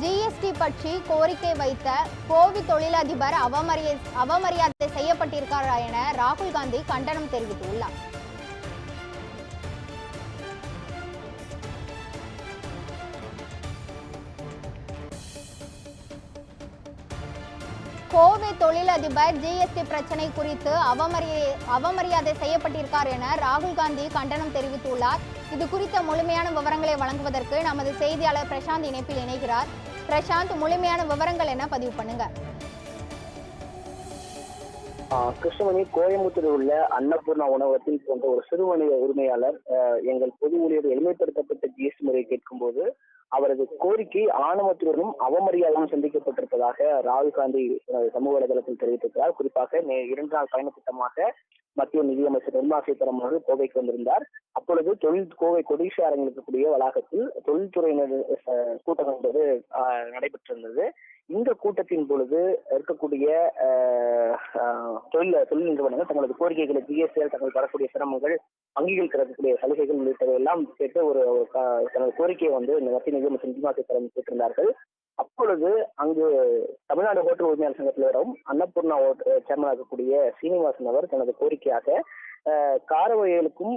GST பற்றி கோரிக்கை வைத்த கோவி தொழிலதிபர் அவமரிய அவமரியாதை செய்யப்பட்டிருக்காரா என ராகுல் காந்தி கண்டனம் தெரிவித்துள்ளார். கோவை தொழிலதிபர் ஜிஎஸ்டி பிரச்சனை குறித்து அவமரியாதை செய்யப்பட்டிருக்கார் என ராகுல் காந்தி கண்டனம் தெரிவித்துள்ளார். இது குறித்த முழுமையான விவரங்களை வழங்குவதற்கு நமது செய்தியாளர் பிரசாந்த் இணைப்பில் இணைகிறார். பிரசாந்த் முழுமையான விவரங்கள் என பதிவு பண்ணுங்க. ஆஹ் கிருஷ்ணமணி கோயம்புத்தூரில் உள்ள அன்னபூர்ணா உணவகத்தில் போன்ற ஒரு சிறுவணிக உரிமையாளர் எங்கள் பொது ஊழியர் எளிமைப்படுத்தப்பட்ட ஜிஎஸ்டி முறையை கேட்கும்போது அவரது கோரிக்கை ஆணவத்துடனும் அவமரியாதையும் சந்திக்கப்பட்டிருப்பதாக ராகுல் காந்தி சமூக வலைதளத்தில் தெரிவித்திருக்கிறார். குறிப்பாக இரண்டு நாள் பயண திட்டமாக மத்திய நிதியமைச்சர் நிர்மலா சீதாராமன் கோவைக்கு வந்திருந்தார். அப்பொழுது தொழில் கோவை கொடிஷா அரங்கில் இருக்கக்கூடிய வளாகத்தில் தொழில்துறையினர் கூட்டம் என்பது ஆஹ், நடைபெற்றிருந்தது. இந்த கூட்டத்தின் பொழுது இருக்கக்கூடிய தொழில் தொழில் நிறுவனங்கள் தங்களது கோரிக்கைகளை ஜிஎஸ்டியில் தங்கள் தரக்கூடிய சிரமங்கள் வங்கிகள் தரக்கூடிய சலுகைகள் உள்ளிட்டவை எல்லாம் கேட்டு ஒரு தனது கோரிக்கையை வந்து இந்த மத்திய நிதியமைச்சர் நிர்மலா சீதாராமன் கேட்டிருந்தார்கள். அப்பொழுது அங்கு தமிழ்நாடு ஹோட்டல் உரிமையாளர் சங்கத்தினரும் அன்னபூர்ணா ஹோட்டல் சேர்மனாக இருக்கக்கூடிய சீனிவாசன் அவர் தனது கோரிக்கையாக கார வகைகளுக்கும்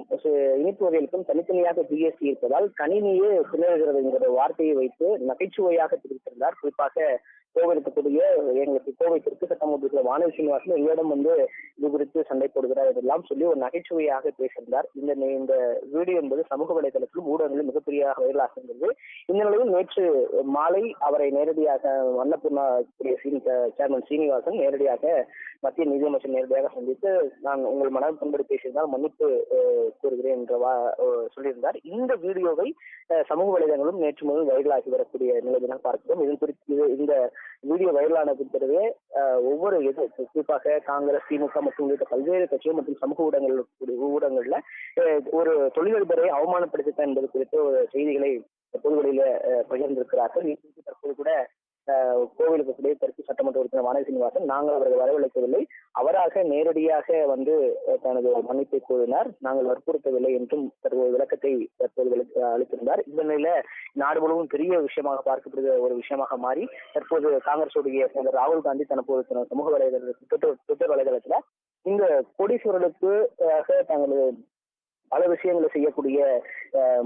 இனிப்பு வகைகளுக்கும் தனித்தனியாக ஜிஎஸ்டி இருப்பதால் கணினியே திணறுகிறது என்கிற வார்த்தையை வைத்து நகைச்சுவையாக தெரிவித்திருந்தார். குறிப்பாக கோவை இருக்கக்கூடிய எங்களுக்கு கோவை தெற்கு சட்டமன்றத்தில் உறுப்பினர் வானதி சீனிவாசன் எங்களிடம் வந்து இது குறித்து சண்டை போடுகிறார் இதெல்லாம் சொல்லி ஒரு நகைச்சுவையாக பேசியிருந்தார். இந்த இந்த வீடியோ என்பது சமூக வலைதளத்திலும் ஊடகங்களிலும் மிகப்பெரிய வைரலாக இருந்தது இந்த நிலையில் நேற்று மாலை அவரை நேரடியாக அன்னபூர்ணா கூடிய சேர்மன் சீனிவாசன் நேரடியாக மத்திய நிதியமைச்சர் நேரடியாக சந்தித்து நான் உங்கள் மனம் பண்படி பேசியிருந்தால் மன்னிப்பு கூறுகிறேன் என்று வா- சொல்லியிருந்தார். இந்த வீடியோவை சமூக வலைதளங்களும் நேற்று முதல் வைரலாகி வரக்கூடிய நிலையினால் பார்க்கிறோம். இதன் குறித்து இந்த வீடியோ வைரலானது பிறகு ஒவ்வொரு இது குறிப்பாக காங்கிரஸ் திமுக மற்றும் உள்ளிட்ட பல்வேறு கட்சிகள் மற்றும் சமூக ஊடகங்கள் ஊடகங்கள்ல ஒரு தொழிலதிபரை அவமானப்படுத்தித்தான் என்பது குறித்து செய்திகளை பொதுவெளியில அஹ், பகிர்ந்திருக்கிறார்கள். தற்போது கூட கோவிலுக்கு இருக்கக்கூடிய தெற்கு சட்டமன்ற உறுப்பினர் வானதி சீனிவாசன் நாங்கள் அவரை வரவழைக்கவில்லை. அவராக நேரடியாக வந்து தனது மன்னிப்பை கூறினார் நாங்கள் வற்புறுத்தவில்லை என்றும் தற்போது விளக்கத்தை தற்போது அளித்திருந்தார். இந்த நிலையில நாடு முழுவதும் பெரிய விஷயமாக பார்க்கப்படுகிற ஒரு விஷயமாக மாறி தற்போது காங்கிரசுடைய ராகுல் காந்தி தனப்போது தனது சமூக வலைதள ட்விட்டர் ட்விட்டர் வலைதளத்துல இந்த கோடீஸ்வரர்களுக்கு ஆக தங்களது பல விஷயங்களை செய்யக்கூடிய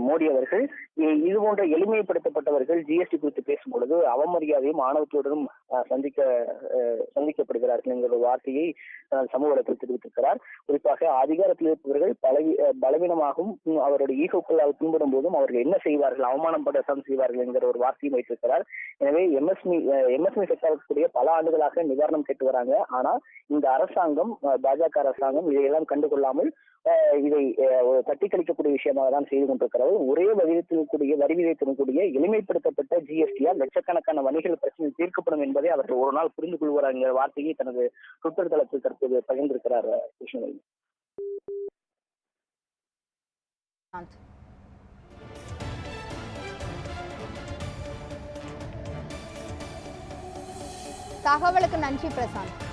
மோடி அவர்கள் இது போன்ற எளிமைப்படுத்தப்பட்டவர்கள் ஜிஎஸ்டி குறித்து பேசும் பொழுது அவமரியாதையும் ஆணவத்துடனும் சந்திக்க சந்திக்கப்படுகிறார்கள் என்கிற ஒரு வார்த்தையை சமூக வலைத்தில் தெரிவித்திருக்கிறார். குறிப்பாக அதிகாரத்தில் இருப்பவர்கள் பலவி பலவீனமாகவும் அவருடைய ஈகோக்களால் துன்படும் போதும் அவர்கள் என்ன செய்வார்கள் அவமானப்படத்தான் செய்வார்கள் என்கிற ஒரு வார்த்தையும் வைத்திருக்கிறார். எனவே எம்எஸ்மி எம்எஸ்மி செக்டருக்குரிய பல ஆண்டுகளாக நிவாரணம் கேட்டு வராங்க. ஆனால் இந்த அரசாங்கம் அஹ், பாஜக அரசாங்கம் இதையெல்லாம் கண்டுகொள்ளாமல் இதை ஒரு தட்டி கழிக்கக்கூடிய விஷயமாக தான் செய்து கொண்டிருக்கிறது. ஒரே வரிவித்திருக்கக்கூடிய வரி விதித்திருக்கக்கூடிய எளிமைப்படுத்தப்பட்ட ஜிஎஸ்டியால் லட்சக்கணக்கான வணிகர்கள் பிரச்சனை தீர்க்கப்படும் என்பதை அவர்கள் ஒரு நாள் புரிந்து கொள்வார் என்கிற வார்த்தையை தனது ட்விட்டர் தளத்தில் தற்போது பகிர்ந்திருக்கிறார் அஹ், தகவலுக்கு நன்றி பிரசாந்த்.